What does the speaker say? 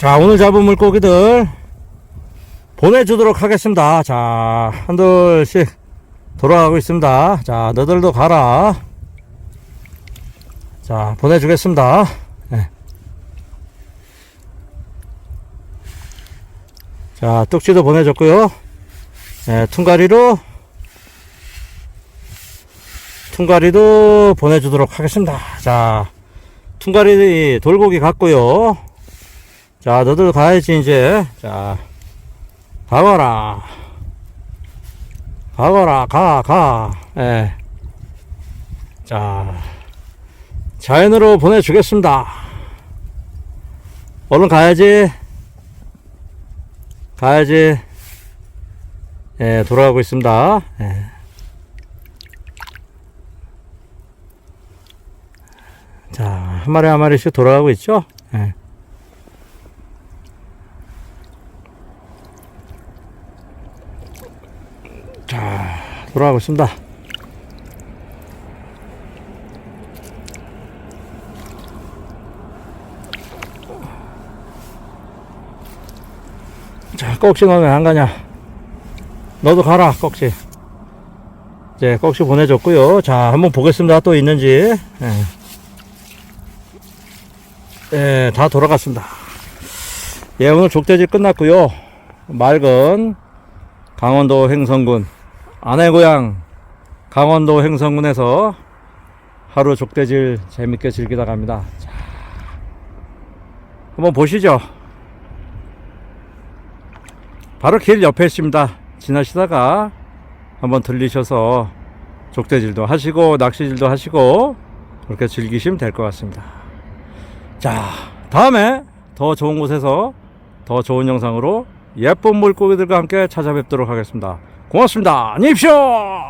자, 오늘 잡은 물고기들 보내주도록 하겠습니다. 자, 한둘씩 돌아가고 있습니다. 자, 너들도 가라. 자, 보내주겠습니다. 네. 자, 뚝지도 보내줬고요. 네, 퉁가리로 퉁가리도 보내주도록 하겠습니다. 자, 퉁가리 돌고기 갔고요. 자, 너들 가야지, 이제. 자, 가거라. 가거라, 가, 가. 예. 자, 자연으로 보내주겠습니다. 얼른 가야지. 가야지. 예, 돌아가고 있습니다. 예. 자, 한 마리 한 마리씩 돌아가고 있죠? 예. 자, 돌아가고 있습니다. 자, 꼭지 너는 안 가냐? 너도 가라, 꼭지. 이제 꼭지 보내줬고요. 자, 한번 보겠습니다. 또 있는지. 예. 예, 다 돌아갔습니다. 예, 오늘 족대질 끝났고요. 맑은 강원도 횡성군 아내 고향 강원도 횡성군에서 하루 족대질 재밌게 즐기다 갑니다. 자, 한번 보시죠. 바로 길 옆에 있습니다. 지나시다가 한번 들리셔서 족대질도 하시고 낚시질도 하시고 그렇게 즐기시면 될 것 같습니다. 자, 다음에 더 좋은 곳에서 더 좋은 영상으로 예쁜 물고기들과 함께 찾아뵙도록 하겠습니다. 고맙습니다. 안녕히 계십시오!